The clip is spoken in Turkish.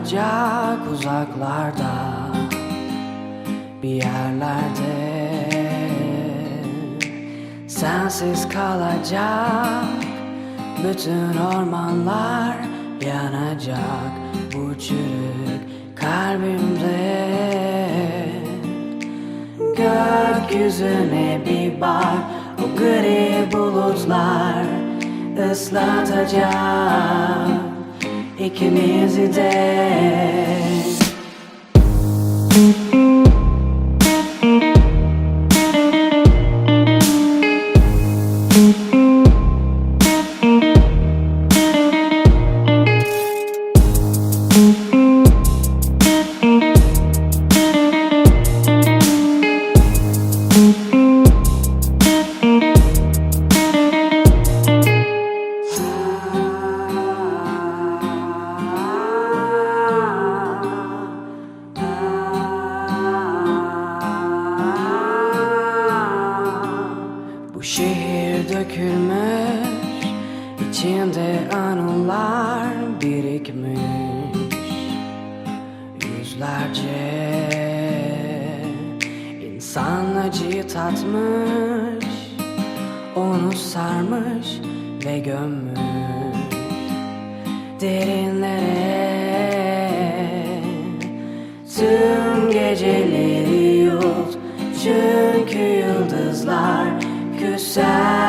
kalacak uzaklarda bir yerlerde. Sensiz kalacak bütün ormanlar yanacak bu çürük kalbimde. Gökyüzüne bir bak O gri bulutlar ıslatacak e 510. thank Bu şehir dökülmüş içinde anılar birikmiş. Yüzlerce insan acıyı tatmış Onu sarmış ve gömmüş. Derinlere side.